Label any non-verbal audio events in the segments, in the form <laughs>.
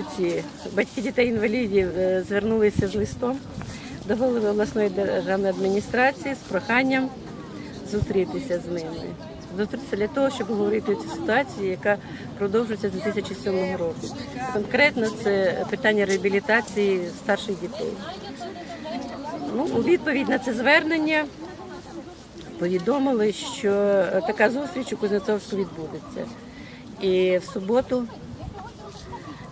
місяці батьки дітей-інвалідів е, звернулися з листом до голови обласної державної адміністрації з проханням зустрітися з ними. Зустрітися для того, щоб говорити цю ситуацію, яка продовжується з 2007 року. Конкретно це питання реабілітації старших дітей. Ну, у відповідь на це звернення повідомили, що така зустріч у Кузнецовську відбудеться. І в суботу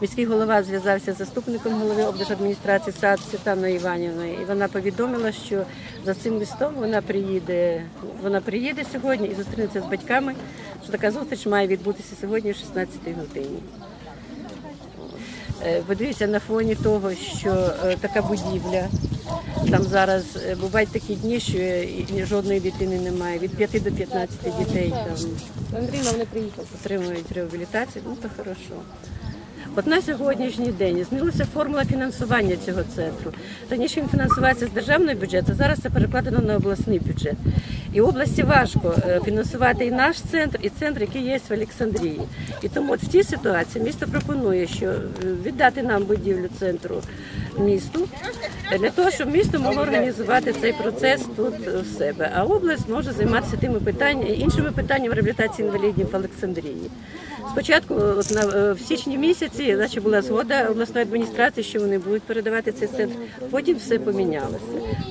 міський голова зв'язався з заступником голови облдержадміністрації САД Світланою Іванівною, і вона повідомила, що за цим листом вона приїде. Вона приїде сьогодні і зустрінеться з батьками, що така зустріч має відбутися сьогодні о 16 годині. Е, Подивіться на фоні того, що е, така будівля. Там зараз е, бувають такі дні, що е, жодної дитини немає. Від 5 до 15 дітей там. Андрій не приїхав, отримують реабілітацію, ну то хорошо. От на сьогоднішній день змінилася формула фінансування цього центру. Раніше він фінансувався з державного бюджету, зараз це перекладено на обласний бюджет. І області важко е, фінансувати і наш центр, і центр, який є в Олександрії. І тому от в цій ситуації місто пропонує, що е, віддати нам будівлю центру місту е, для того, щоб місто могло організувати цей процес тут в себе. А область може займатися тими питаннями, іншими питаннями реабілітації інвалідів в Олександрії. Спочатку, от на в січні місяці, значить, була згода обласної адміністрації, що вони будуть передавати цей центр. Потім все помінялося.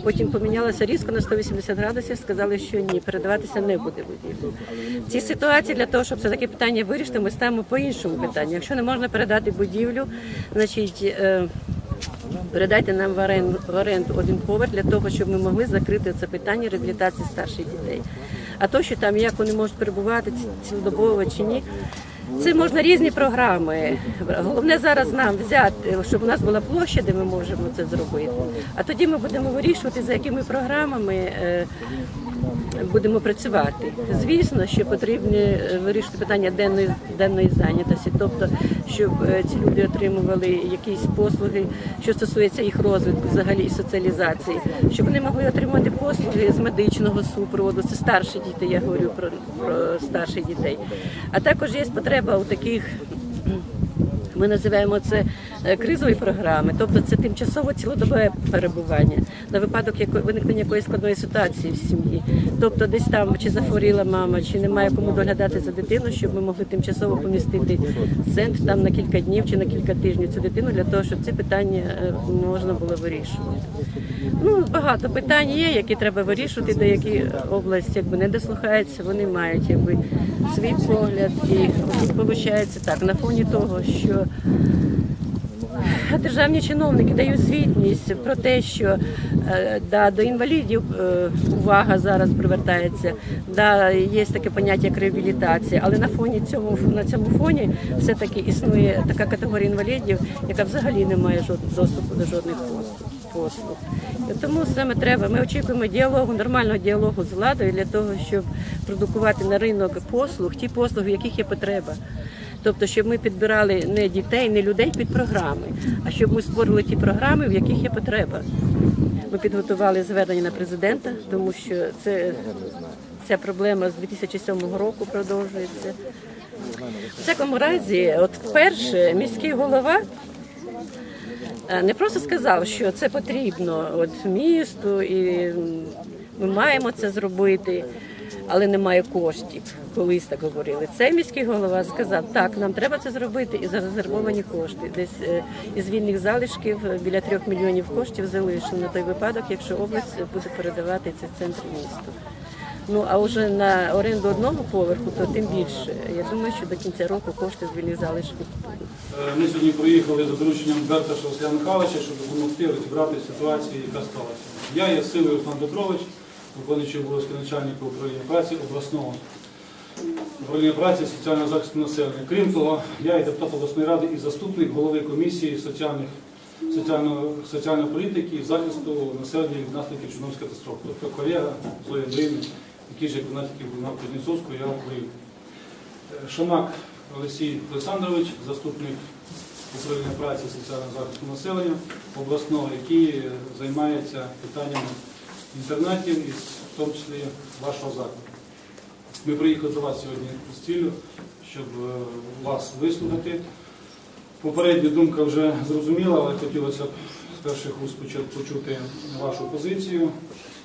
Потім помінялося різко на 180 градусів. Сказали, що ні, передаватися не буде будівлі. В цій ситуації для того, щоб це таке питання вирішити, ми ставимо по іншому питанню. Якщо не можна передати будівлю, значить. е, Передайте нам в оренду, в оренду один поверх для того, щоб ми могли закрити це питання реабілітації старших дітей. А то, що там як вони можуть перебувати цілодобово чи ні, це можна різні програми. Головне зараз нам взяти, щоб у нас була площа, де ми можемо це зробити. А тоді ми будемо вирішувати, за якими програмами е, будемо працювати. Звісно, що потрібно е, вирішити питання денної денної зайнятості, тобто, щоб е, ці люди отримували якісь послуги, що стосується їх розвитку, взагалі і соціалізації, щоб вони могли отримати послуги з медичного супроводу. Це старші діти, я говорю про, про старших дітей. А також є потреба у таких. Ми називаємо це кризові програми, тобто це тимчасово цілодобове перебування на випадок якої виникнення якоїсь складної ситуації в сім'ї. Тобто, десь там чи захворіла мама, чи немає кому доглядати за дитину, щоб ми могли тимчасово помістити центр там на кілька днів чи на кілька тижнів цю дитину для того, щоб ці питання е, можна було вирішувати. Ну багато питань є, які треба вирішувати, деякі області якби не дослухаються, вони мають якби свій погляд. І виходить так на фоні того, що державні чиновники дають звітність про те, що е, да, до інвалідів е, увага зараз привертається, да, є таке поняття як реабілітація, але на фоні цьому на цьому фоні все-таки існує така категорія інвалідів, яка взагалі не має доступу до жодних послуг. послуг. Тому саме треба. Ми очікуємо діалогу, нормального діалогу з владою для того, щоб продукувати на ринок послуг, ті послуги, в яких є потреба. Тобто, щоб ми підбирали не дітей, не людей під програми, а щоб ми створили ті програми, в яких є потреба. Ми підготували звернення на президента, тому що це ця проблема з 2007 року продовжується. В всякому разі, от вперше міський голова е, не просто сказав, що це потрібно от місту, і ми маємо це зробити, але немає коштів. Колись так говорили. Цей міський голова сказав, так, нам треба це зробити і зарезервовані кошти. Десь е, із вільних залишків е, біля трьох мільйонів коштів залишено на той випадок, якщо область буде передавати цей центр місту. Ну а вже на оренду одного поверху, то тим більше. Я думаю, що до кінця року кошти з залишків будуть. Е, Ми сьогодні приїхали за дорученням Берташа Василя Михайловича, щоб допомогти розібрати ситуацію, яка сталася. Я є Силий Руслан Петрович, виконуючий обов'язки начальника управління праці обласного управління праці соціального захисту населення. Крім того, я є депутат обласної ради і заступник голови комісії соціальних, соціального, соціальної політики і захисту населення від наслідків Чорнобильської катастрофи. Тобто колега Зоя Андріївна, який же виконатель на Кузнєцовську, я говорив. Е, Шамак Олексій Олександрович, заступник управління праці соціального захисту населення обласного, який е, займається питаннями інтернатів і в тому числі вашого закладу. Ми приїхали до вас сьогодні з ціллю, щоб е, вас вислухати, Попередня думка вже зрозуміла, але хотілося б з перших вуст почути вашу позицію.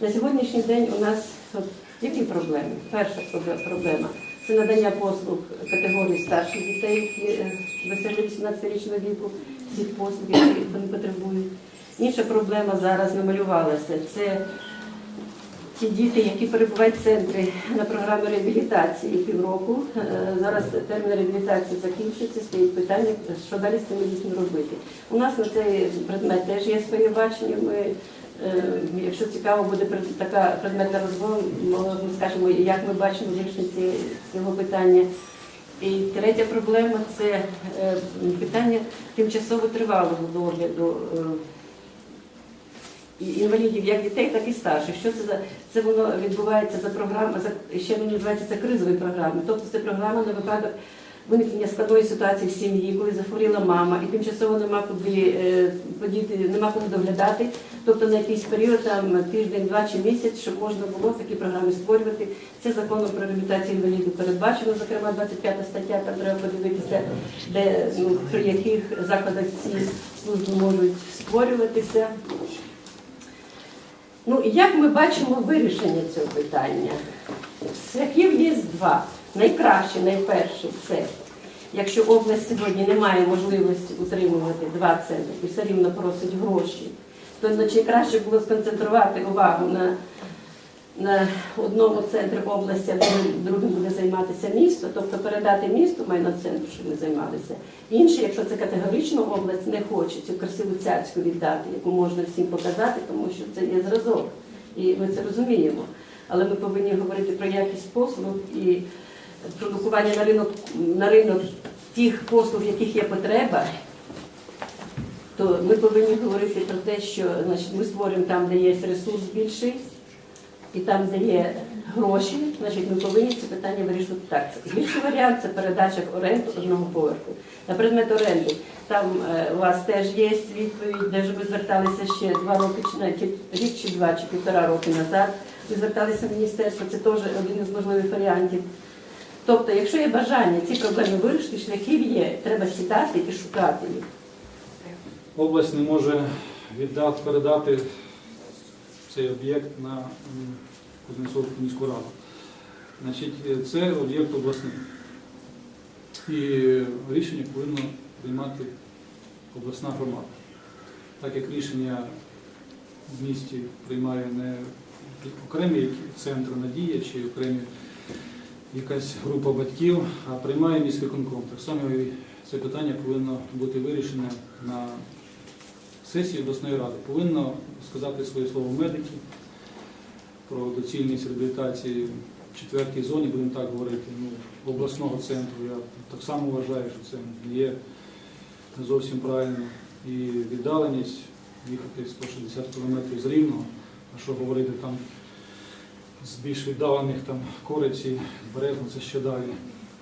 На сьогоднішній день у нас які проблеми? Перша проблема це надання послуг категорії старших дітей, які е, досягли 18-річного віку, всіх послуг, які вони потребують. Інша проблема зараз намалювалася. Це ті діти, які перебувають в центрі на програмі реабілітації півроку. Е, Зараз термін реабілітації закінчується, стоїть питання, що далі з цими дітьми робити. У нас на цей предмет теж є своє бачення. Ми, е, якщо цікаво буде така предметна розмова, ми скажемо, як ми бачимо вирішення ці- цього питання. І третя проблема це е, питання тимчасово тривалого догляду. Інвалідів як дітей, так і старших. Що це за це воно відбувається за програма, за ще воно називається це кризові програми. Тобто це програма на випадок виникнення складної ситуації в сім'ї, коли захворіла мама, і тимчасово нема куди е, подіти, нема куди доглядати. Тобто на якийсь період, там тиждень, два чи місяць, щоб можна було такі програми створювати. Це законом про реабілітацію інвалідів передбачено, зокрема 25 стаття, там треба подивитися, де ну, при яких закладах ці служби можуть створюватися. Ну як ми бачимо вирішення цього питання? Шляхів є два. Найкраще, найперше це, якщо область сьогодні не має можливості утримувати два центри і все рівно просить гроші, то значить краще було сконцентрувати увагу на, на одному центрі області, а другим, буде займатися місто, тобто передати місту майно центру, щоб ми займалися. Інше, якщо це категорично область не хоче цю красиву цяцьку віддати, яку можна всім показати, тому що це є зразок. І ми це розуміємо. Але ми повинні говорити про якість послуг і продукування на ринок, на ринок тих послуг, яких є потреба, то ми повинні говорити про те, що значить, ми створюємо там, де є ресурс більший, і там, де є гроші, значить, ми повинні це питання вирішувати так. Гірший варіант це передача в оренду одного поверху. На предмет оренди там е, у вас теж є відповідь, де ж ви зверталися ще два роки, чи навіть рік чи два, чи півтора роки назад. Ви зверталися в міністерство, це теж один із можливих варіантів. Тобто, якщо є бажання ці проблеми вирішити, шляхів є, треба сідати і шукати їх. Область не може віддати, передати цей об'єкт на Кузнецовську міську раду. Значить, е, це об'єкт обласний. І рішення повинна приймати обласна громада. Так як рішення в місті приймає не окремі центри надія чи окремі якась група батьків, а приймає міськвиконком. Так само це питання повинно бути вирішене на сесії обласної ради. Повинно сказати своє слово медики про доцільність реабілітації в четвертій зоні, будемо так говорити, ну, обласного центру. Я так само вважаю, що це є не зовсім правильно. І віддаленість їхати 160 км з Рівного, а що говорити там з більш віддалених там Кориці, Березно, це ще далі.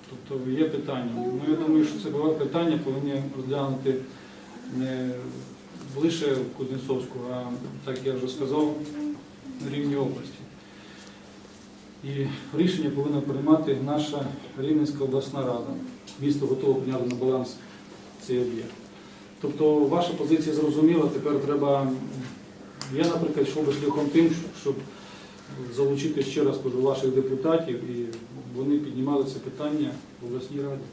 Тобто є питання. Ну, я думаю, що це питання повинні розглянути не в Кузнецовську, а так я вже сказав, на рівні області. І рішення повинна приймати наша Рівненська обласна рада. Місто готове прийняти на баланс цей об'єкт. Тобто ваша позиція зрозуміла, тепер треба. Я, наприклад, йшов би шляхом тим, щоб залучити ще раз кажу, ваших депутатів, і вони піднімали це питання в обласній раді.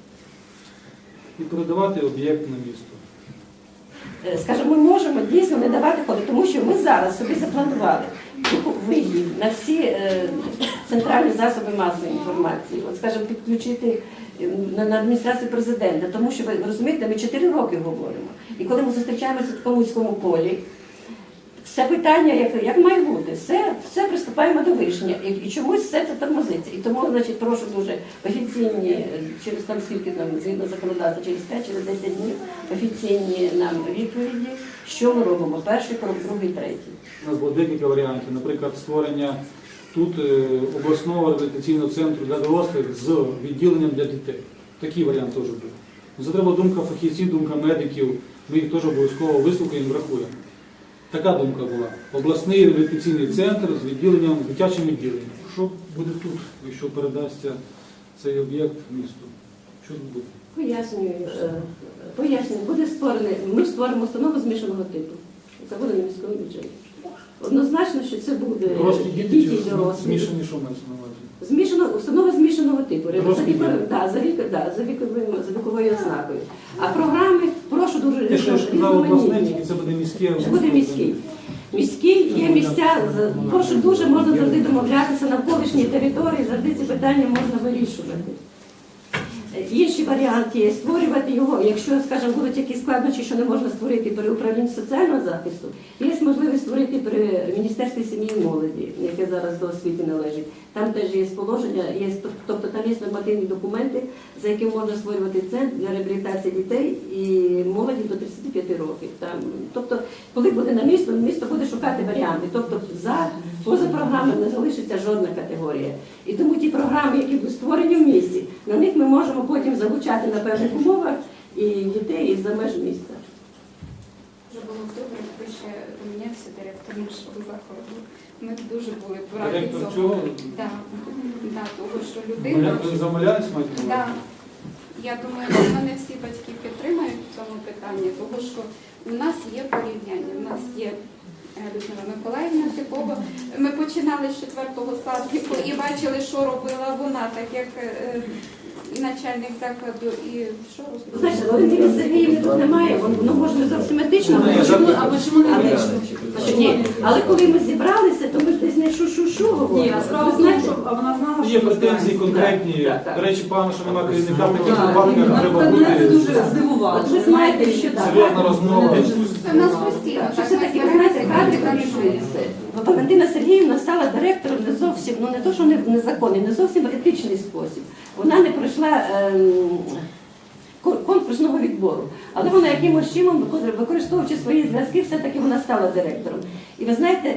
І передавати об'єкт на місто. Е, Скажімо, ми можемо дійсно не давати ходу, тому що ми зараз собі запланували виїзд на всі е, центральні засоби масової інформації, от скажімо, підключити е, на, адміністрацію президента, тому що ви розумієте, ми 4 роки говоримо. І коли ми зустрічаємося в Комуському полі, все питання, як, як має бути, все приступаємо до вирішення. І, чомусь все це тормозиться. І тому, значить, прошу дуже офіційні, через там скільки там, згідно законодавства, через 5 через 10 днів, офіційні нам відповіді, що ми робимо. Перший крок, другий, третій. У нас було декілька варіантів. Наприклад, створення тут е, обласного реабілітаційного центру для дорослих з відділенням для дітей. Такий варіант теж був. Це треба думка фахівців, думка медиків. Ми їх теж обов'язково вислухаємо врахуємо. Така думка була. Обласний реабілітаційний центр з відділенням, дитячим відділенням. Що буде тут, якщо передасться цей об'єкт місту? Що тут буде? Пояснюю, е, пояснюю, буде створений, ми створимо установу змішаного типу. Це буде на міському бюджеті. Однозначно, що це буде Дорослі діти чи і дорослі. змішані, що мається на увазі? Змішано, установа змішаного типу. За, Дорослі да, за, вік, да, за віковою ознакою. А програми, прошу дуже Те, що я ж казав, обласне, тільки це буде міське. Це буде міський. Міський є місця, прошу дуже можна завжди домовлятися на колишній території, завжди ці питання можна вирішувати. Є Інший варіант є створювати його, якщо, скажімо, будуть якісь складнощі, що не можна створити при управлінні соціального захисту, є можливість створити при Міністерстві сім'ї і молоді, яке зараз до освіти належить. Там теж є положення, є, тобто там є нормативні документи, за якими можна створювати центр для реабілітації дітей і молоді до 35 років. Там, тобто, коли буде на місто, місто буде шукати варіанти. Тобто за поза програмою не залишиться жодна категорія. І тому ті програми, які будуть створені в місті, на них ми можемо потім залучати на певних умовах і дітей із-за меж міста. Вже було добре, якби ще помінявся директор нашого закладу. Ми дуже були б раді Директор цього. Да. Да, того, що людина. Ви замовляєтесь, маєте? Да. Я думаю, що мене всі батьки підтримають в цьому питанні, тому що у нас є порівняння. У нас є е, Людмила Миколаївна Сипова. Ми починали з четвертого садку і бачили, що робила вона, так як е, і начальник закладу, і що робила. Знаєте, Валентини Сергіївни тут немає, воно може не зовсім етично, Ну, але чому, а чому не етично? Ні, але коли ми зібралися, то ми ж десь не шу-шу-шу. Ні, а справа в Ви тому, знаєте, що а вона знала, що Є ми претензії знаємо. конкретні. Так, так. До речі, пане, що немає керівника, в таких Так, випадках треба Мене це бути дуже здивувало. От ви знаєте, що так. серйозна розмова. В ви знаєте, кадри ми вирішують все. Бо Валентина Сергіївна стала директором не зовсім, ну не то, що не незаконний, не зовсім етичний спосіб. Вона не пройшла ем, конкурсного відбору. Але вона якимось чином, використовуючи свої зв'язки, все-таки вона стала директором. І ви знаєте,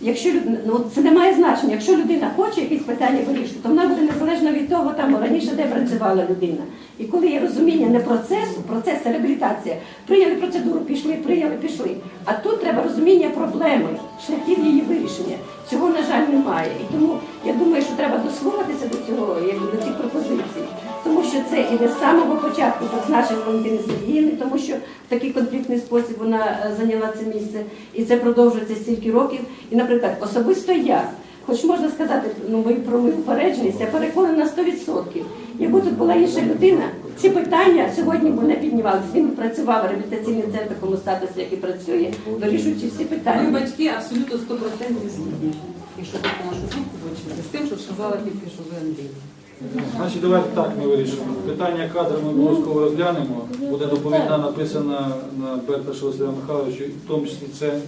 якщо ну, це не має значення, якщо людина хоче якісь питання вирішити, то вона буде незалежно від того, там раніше де працювала людина. І коли є розуміння не процесу, процес це реабілітація, прийняли процедуру, пішли, прийняли, пішли. А тут треба розуміння проблеми, шляхів її вирішення. Цього, на жаль, немає. І тому я думаю, що треба дослухатися до цього, якби до цих пропозицій. Тому що це іде з самого початку призначення Валентини Сергіївни, тому що в такий конфліктний спосіб вона е, зайняла це місце, і це продовжується стільки років. І, наприклад, особисто я, хоч можна сказати, ну мою про мою упередженість, я переконана на 100%. Якби тут була інша людина, ці питання сьогодні б не піднімалися. Він працював реабілітаційний центр такому статусі, як і працює, вирішуючи всі питання. батьки абсолютно 100% згідні, якщо таку нашу думку з тим, що сказала тільки що ви Андрій. Значить, давайте так ми вирішимо. Питання кадру ми обов'язково розглянемо. Буде доповідна написана на Берта Василя Михайловича, в тому числі це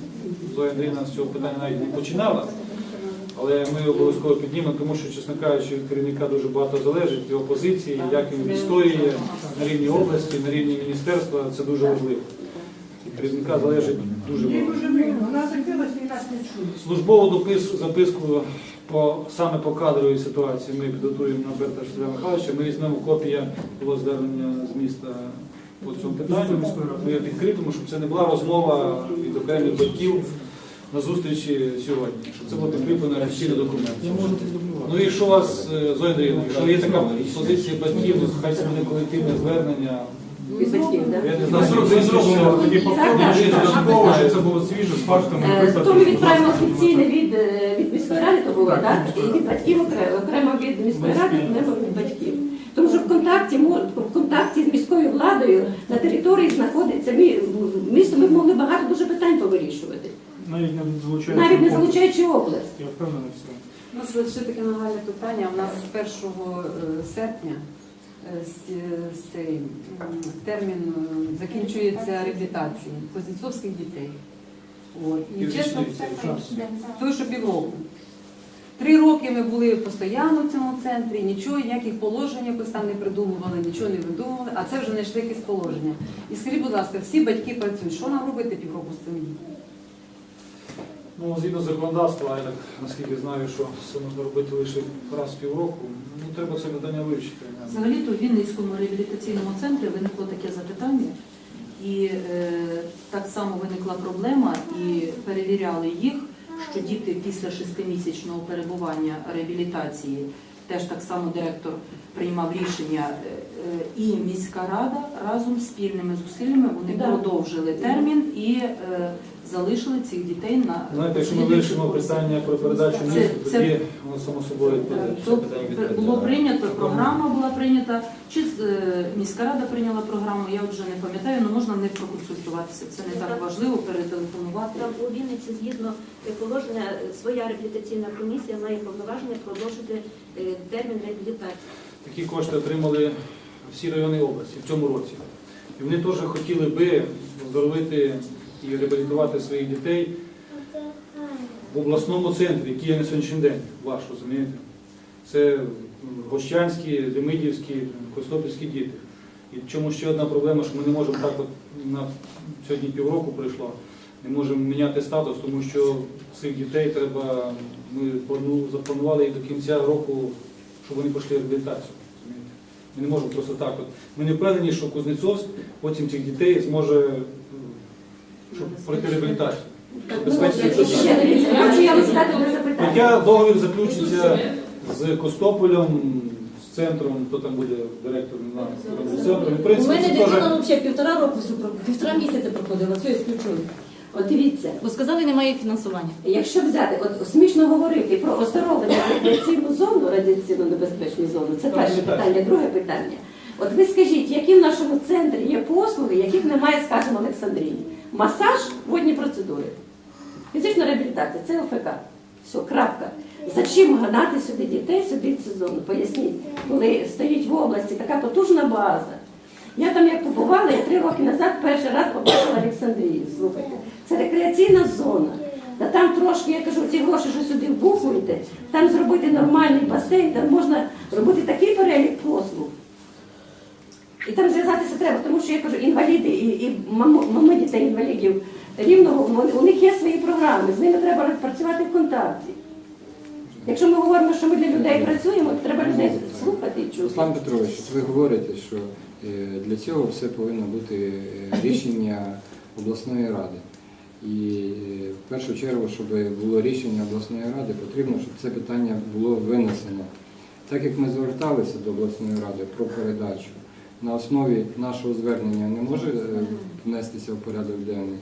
Зоя Андрійовна з цього питання навіть не починала. Але ми обов'язково піднімемо, тому що, чесно кажучи, від керівника дуже багато залежить його позиції, як він відстоює на рівні області, на рівні міністерства. Це дуже важливо. Від керівника залежить дуже багато. Службову допис, записку по, саме по кадровій ситуації ми підготуємо на Берта Штиля Михайловича. Ми візьмемо копія було звернення з міста по цьому питанню. Ми відкритимо, щоб це не була розмова від окремих батьків на зустрічі сьогодні, щоб це було підкріплено офіційний документ. Ну і якщо у вас, Зоя Андріївна, якщо є така позиція батьків, хай це буде колективне звернення. Від батьків, да? Ми зробимо зробимо тоді повторно, Так, додатково, щоб це було свіже, з фактами Е, То ми відправимо офіційне від, е, від міської ради, то було, Так, І від батьків окремо, окремо від міської ради, окремо від батьків. Тому що в контакті, мо- в контакті з міською владою на території знаходиться мі- місто, ми могли багато дуже питань повирішувати, Навіть не залучаючи. навіть не конкурс. залучаючи область. Я впевнений в цьому. У нас ще таке нагальне питання. У нас з 1 е, серпня цей термін е, закінчується реабілітації кузнецовських дітей. От. І чесно, той, що півроку. Три роки ми були постійно в цьому центрі, нічого, ніяких положень якось там не придумували, нічого не видумували, а це вже знайшли якесь положення. І скажіть, будь ласка, всі батьки працюють. Що нам робити півроку з цим дітьми? Ну, згідно законодавства, я так наскільки знаю, що це можна робити лише раз в півроку. Ну, треба це питання вивчити. Взагалі-то в Вінницькому реабілітаційному центрі виникло таке запитання, і е, так само виникла проблема, і перевіряли їх, що діти після шестимісячного перебування реабілітації теж так само директор приймав рішення, е, е, і міська рада разом спільними зусиллями вони Да. продовжили термін і е, залишили цих дітей на Знаєте, якщо ми вирішимо питання про передачу Це- місту, це- тоді воно само собою. То було прийнято, програма була прийнята, чи е, міська рада прийняла програму, я вже не пам'ятаю, але можна не проконсультуватися. Це не так важливо перетелефонувати. Там у Вінниці згідно положення своя реабілітаційна комісія має повноваження продовжити е, термін реабілітації. Такі кошти отримали всі райони області в цьому році. І вони теж хотіли би оздоровити і реабілітувати своїх дітей в обласному центрі, який є на сьогоднішній день, ваш, розумієте? Це Гощанські, Демидівські, Костопільські діти. І чому ще одна проблема, що ми не можемо так от на сьогодні півроку пройшло, не можемо міняти статус, тому що цих дітей треба, ми плану- запланували їх до кінця року, щоб вони пройшли реабілітацію. Ми не можемо просто так. От. Ми не впевнені, що Кузнецовськ потім цих дітей зможе щоб пройти реабілітацію. Я я запитання. Хоча договір заключиться з Костополем, з центром, хто там буде директор, не знаю, з центром. І, в У принципі, мене це дитина взагалі півтора року, супро- півтора місяця проходила, все ісключено. От дивіться, Бо сказали, немає фінансування. якщо взяти, от смішно говорити про оздоровлення радіаційну зону, радіаційну небезпечну зону, це перше питання. Друге питання. От ви скажіть, які в нашому центрі є послуги, яких немає, скажімо, в Олександрії? Масаж, водні процедури, фізична реабілітація, це ОФК. Все, крапка. За чим гнати сюди дітей, сюди цю? Поясніть, коли стоїть в області така потужна база. Я там як побувала, я три роки назад перший раз побачила Олександрію. Слухайте, це рекреаційна зона. Та там трошки, я кажу, ці гроші, що сюди вбухуєте, там зробити нормальний басейн, там можна робити такий перелік послуг. І там зв'язатися треба, тому що я кажу, інваліди і, і мами дітей інвалідів рівного, у них є свої програми, з ними треба працювати в контакті. Якщо ми говоримо, що ми для людей працюємо, то треба людей слухати і чути. Руслан Петрович, ви говорите, що е, для цього все повинно бути е, рішення обласної ради. І е, в першу чергу, щоб було рішення обласної ради, потрібно, щоб це питання було винесено. Так як ми зверталися до обласної ради про передачу, на основі нашого звернення не може е, внестися в порядок денний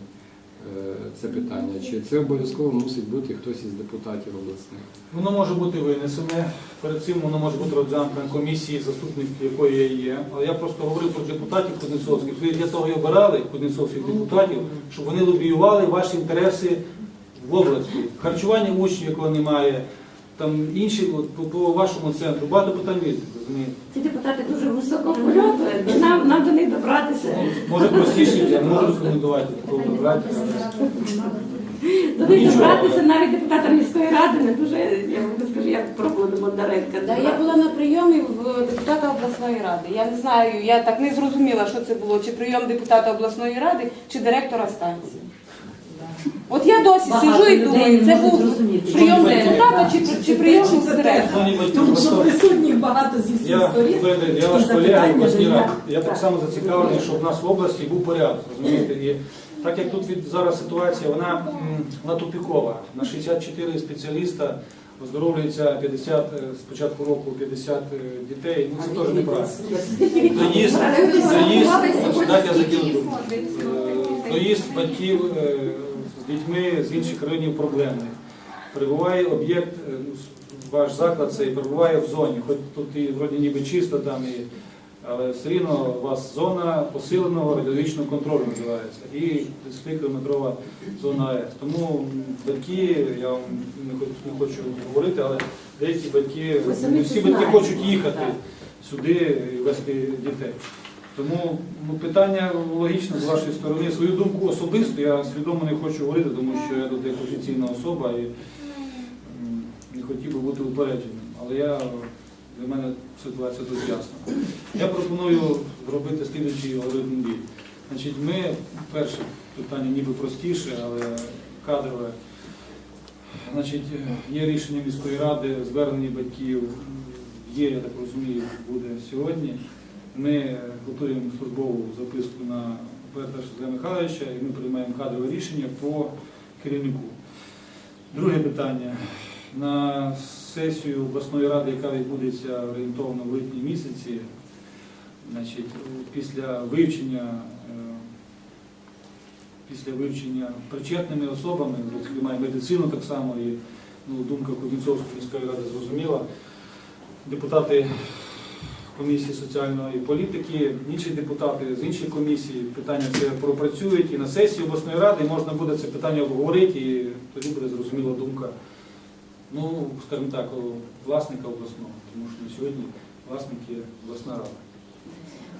е, це питання, чи це обов'язково мусить бути хтось із депутатів обласних? Воно може бути винесене. Перед цим воно може бути розглянуто комісії, заступник якої я є. Але я просто говорив про депутатів Кузнецовських. Для того і обирали кузнецовських депутатів, щоб вони лобіювали ваші інтереси в області. Харчування учнів, якого немає, там інші от, по, по вашому центру. Багато питань від, розумієте. Ці депутати дуже високо польоту, нам, нам до них добратися. Ну, Може простіше, я не можу рекомендувати такого брати. До них добратися навіть депутатам міської ради не дуже, я вам скажу, як пробувала Бондаренка. Да, я була на прийомі в депутата обласної ради. Я не знаю, я так не зрозуміла, що це було, чи прийом депутата обласної ради, чи директора станції. От я досі Багато сижу і думаю, це був прийом депутата чи, чи прийом директора. Тому що присутніх багато зі всіх Я, сторін. я ваш колега раді. є. Я так само зацікавлений, щоб в нас в області був порядок. розумієте. І так як тут від зараз ситуація, вона, м, вона тупікова. На 64 спеціаліста оздоровлюється 50 е, з початку року 50 е, дітей. Ну це теж неправильно. Доїзд, доїзд, дайте я закину. Е, Доїзд батьків е, дітьми з інших районів проблемний. Перебуває об'єкт, е, ну, ваш заклад цей перебуває в зоні, хоч тут і вроді ніби чисто там, і, але все рівно у вас зона посиленого радіологічного контролю називається. І 30-кілометрова зона АЕС. Тому батьки, я вам не хочу, не хочу говорити, але деякі батьки, не всі батьки хочуть їхати сюди і вести дітей. Тому ну, питання логічне з вашої сторони. Свою думку особисто я свідомо не хочу говорити, тому що я тут як офіційна особа і не хотів би бути упередженим. Але я, для мене ситуація тут ясна. Я пропоную зробити слідуючий алгоритм дій. Значить, ми, перше питання ніби простіше, але кадрове. Значить, є рішення міської ради, звернення батьків, є, я так розумію, буде сьогодні. Ми готуємо службову записку на Сергія Михайловича і ми приймаємо кадрове рішення по керівнику. Друге питання. На сесію обласної ради, яка відбудеться орієнтовно в липні місяці, значить, після вивчення, е, після вивчення причетними особами, зокрема і медицину так само, і ну, думка Кузнєцовської міської ради зрозуміла, депутати комісії соціальної політики, інші депутати з інших комісій питання це пропрацюють і на сесії обласної ради можна буде це питання обговорити, і тоді буде зрозуміла думка, ну, скажімо так, власника обласного, тому що на сьогодні власник є обласна рада.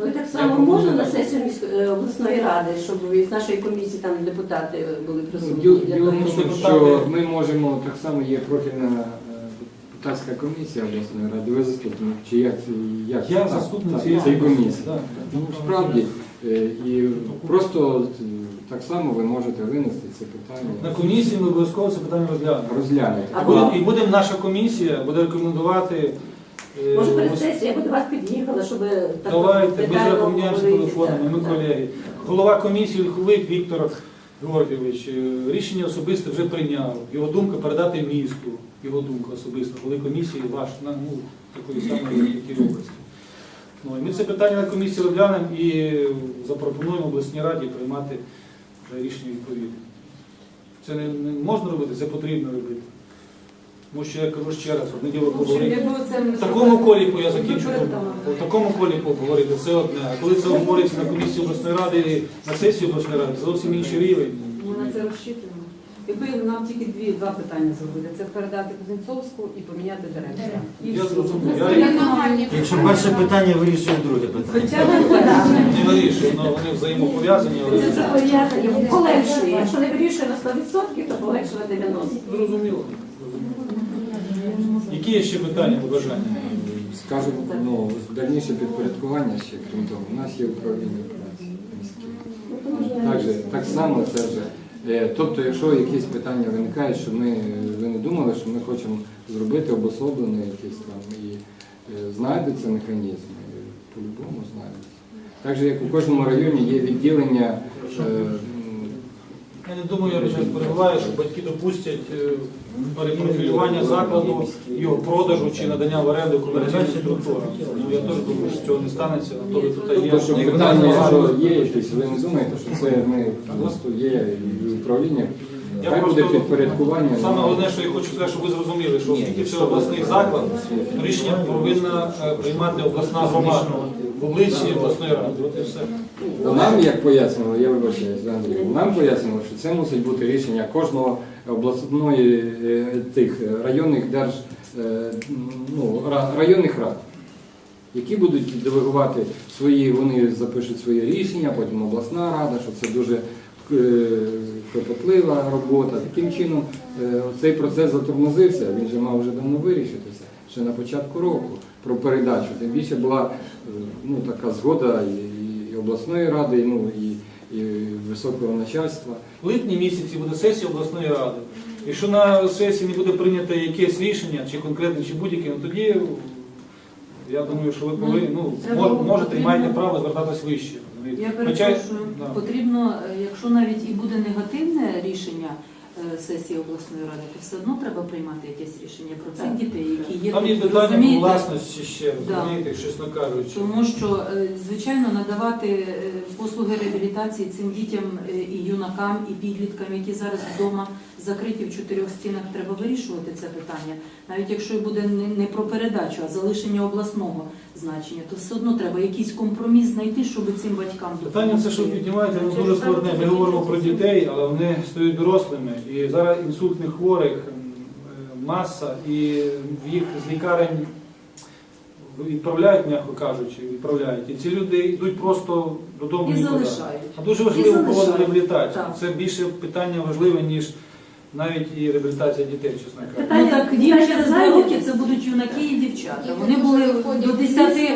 Ну і так само можна на сесію міської е, обласної ради, щоб від нашої комісії там депутати були Ну, присутні. Діло діло в тому, що ми можемо, так само є профільна депутатська комісія обласної ради, ви заступник, чи як, як Я Так, заступник так, цієї цієї комісії. Так, Ну, справді, е, і просто е, так само ви можете винести це На питання, комісії ми обов'язково це питання розглянемо. розглянути. А І буде- І буде наша комісія буде рекомендувати. е, Може, перед ось- сесією я б до вас під'їхала, щоб так Давайте, ми детально обговорити, телефонами, ми так, колеги. Голова комісії Лиховик Віктор Георгійович е, рішення особисте вже прийняв. Його думка передати місту, його думка особиста, коли комісії ваш на ну, такої самої як і області. Ну, і ми це питання на комісії розглянемо і запропонуємо обласній раді приймати вже рішення відповідне. Це не, не можна робити, це потрібно робити. Тому що я кажу ще раз, одне діло поговорити. В такому колі я закінчу. В такому колі поговорити це одне. А коли це говориться на комісії обласної ради на сесії обласної ради, це зовсім інший рівень. Ми на це розчитуємо. Якби нам тільки дві два питання зробити, це передати Кузнецовську і поміняти директора. І Я все. зрозумів. Я Якщо перше питання вирішує друге питання. Хоча б так. не вирішую, але вони взаємопов'язані, але Це пов'язання, полегшує. Якщо не вирішує на 100%, то полегшує на 90%. зрозуміло. Які є ще питання, побажання? Скажемо, ну, дальніше підпорядкування ще, крім того, у нас є управління праці міське. Так, же, так само це вже. Е, Тобто, якщо якісь питання виникають, що ми ви не думали, що ми хочемо зробити обособлене якийсь там і знайдеться механізм, е, по-любому знайдеться. Так же, як у кожному районі є відділення. Я не думаю, я зараз перебуваю, що батьки допустять е, перепрофілювання закладу, його продажу чи надання в оренду комерційним структурам. Ну, я теж думаю, що цього не станеться, на то ви тут є. Тобто, що питання, якщо є якісь, ви не думаєте, що це ми просто є і управління. Я Хай просто- буде підпорядкування. Саме головне, що я хочу сказати, щоб ви зрозуміли, що оскільки це обласний заклад, рішення повинна е, приймати обласна громада в обличчі обласної ради. От і все. Нам, як пояснювали, я вибачаюсь, Андрій, нам пояснювали, що це мусить бути рішення кожного обласної е, тих районних держ, е, ну, ра- районних рад, які будуть делегувати свої, вони запишуть своє рішення, потім обласна рада, що це дуже е, кропотлива робота. Таким чином е, цей процес затормозився, він же мав вже давно вирішитися, ще на початку року про передачу. Тим більше була е, ну, така згода і, і обласної ради, ну, і, і високого начальства. В липні місяці буде сесія обласної ради. Якщо на сесії не буде прийнято якесь рішення, чи конкретне, чи будь-яке, ну тоді я думаю, що ви повинні, ну, мож- можете і маєте право звертатись вище. Я перепрошую, потрібно, е, якщо навіть і буде негативне рішення сесії обласної ради, то все одно треба приймати якесь рішення про цих дітей, які є Там є тут, питання розумієте? власності ще, розумієте, чесно кажучи. Тому що, е, звичайно, надавати е, послуги реабілітації цим дітям е, і юнакам, і підліткам, які зараз вдома закриті в чотирьох стінах, треба вирішувати це питання. Навіть якщо і буде не- про передачу, а залишення обласного значення, то все одно треба якийсь компроміс знайти, щоб цим батькам Питання це, що ви піднімаєте, воно дуже складне. Ми говоримо про дітей, але вони стають дорослими. І зараз інсультних хворих е, маса, і їх з лікарень відправляють, м'яко кажучи, відправляють. І ці люди йдуть просто додому і нікуди. залишають. А дуже важливо проводити реабілітацію. Це більше питання важливе, ніж навіть і реабілітація дітей, чесно кажучи. Питання- Ну так їм через два роки це будуть юнаки і дівчата. Вони були до в 10 місто.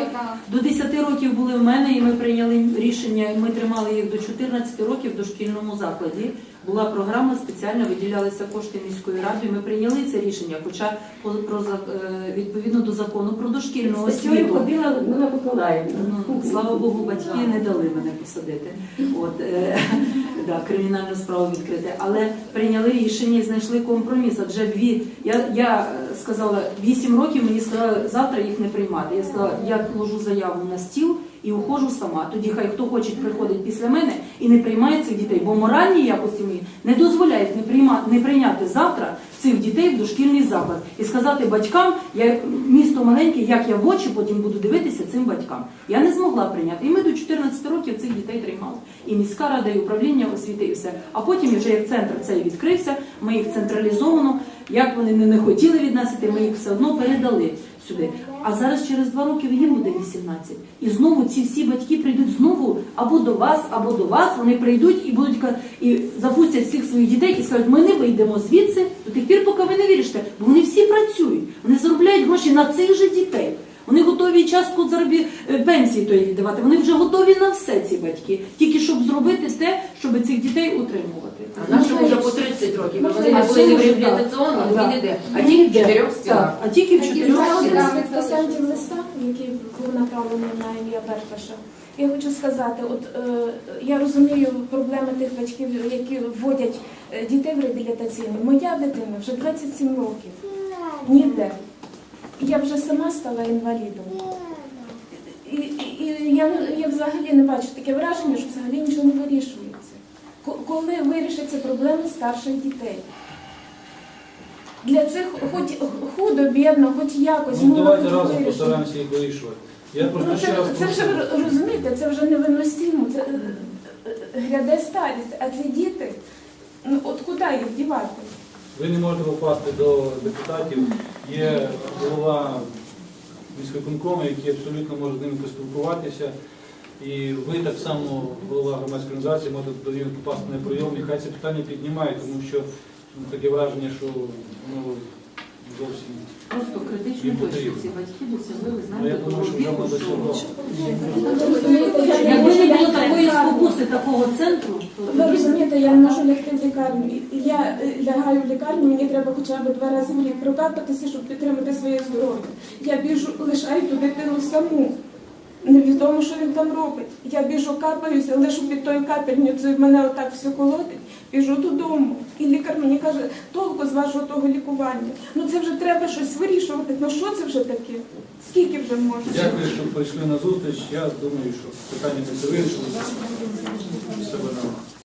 До 10 років були в мене, і ми прийняли рішення, і ми тримали їх до 14 років в дошкільному закладі. Була програма, спеціально виділялися кошти міської ради. Ми прийняли це рішення, хоча про е, відповідно до закону про дошкільну освіту. ходила Людмила Миколаївна. Ну, слава Богу, батьки не дали мене посадити. От е, <laughs> да, кримінальну справу відкрити. Але прийняли рішення і знайшли компроміс. Адже дві я, я сказала 8 років. Мені сказали завтра їх не приймати. Я сказала, я ложу заяву на стіл. І уходжу сама. Тоді хай хто хоче приходить після мене і не приймає цих дітей, бо моральні якості мої не дозволяють не приймати не прийняти завтра цих дітей в дошкільний заклад і сказати батькам, я місто маленьке, як я в очі потім буду дивитися цим батькам. Я не змогла прийняти. І ми до 14 років цих дітей тримали. І міська рада, і управління освіти, і все. А потім, вже як центр цей відкрився, ми їх централізовано. Як вони не, хотіли відносити, ми їх все одно передали сюди. А зараз через два роки їм буде 18. І знову ці всі батьки прийдуть знову або до вас, або до вас. Вони прийдуть і будуть і запустять всіх своїх дітей і скажуть, ми не вийдемо звідси до тих пір, поки ви не вирішите. Бо вони всі працюють, вони заробляють гроші на цих же дітей. Вони готові частку заробі е, пенсії тої віддавати. Вони вже готові на все ці батьки, тільки щоб зробити те, щоб цих дітей утримувати. А нашим вже по 30 років. Вони не були ще в реабілітаційному, він іде. А тільки в чотирьох стінах. А тільки в чотирьох стінах. Писантів листа, який був направлений на ім'я Берташа. Я хочу сказати, от е, я розумію проблеми тих батьків, які вводять е, дітей в реабілітаційну. Моя дитина вже 27 років. Ніде. Я вже сама стала інвалідом. І, і, і я, я взагалі не бачу таке враження, що взагалі нічого не вирішується. Ко- Коли вирішаться проблеми старших дітей? Для цих хоч худо, бідно, хоч якось Ну, давайте разом постараємося їх вирішувати. Я просто Ну, ще це, раз це вже прошу. розумієте, це вже невиносимо. Це е, е, гряде старість, а ці діти, ну от куди їх дівати? Ви не можете попасти до депутатів. Є голова міськвиконкому, який абсолютно може з ними поспілкуватися. І ви так само, голова громадської організації, можете до нього попасти на прийом, і хай це питання піднімає, тому що ну, таке враження, що ну, зовсім. Просто критичні потрібно. ці батьки досягли, Ну, я знаєте, думаю, того що вже віку, ми що... досягли. Ви розумієте, я не Якби не було такої спокуси такого центру, то Ви розумієте, я не можу лягти в лікарню. І Я е, лягаю в лікарню, мені треба хоча б два рази в рік прокапатися, щоб підтримати своє здоров'я. Я біжу, лишаю ту дитину саму. Невідомо, що він там робить. Я біжу, капаюся, лишу під тою капельницею, мене отак все колотить, біжу додому. І лікар мені каже, толку з вашого того лікування. Ну це вже треба щось вирішувати. Ну що це вже таке? Скільки вже можна? Дякую, що прийшли на зустріч. Я думаю, що питання це нормально.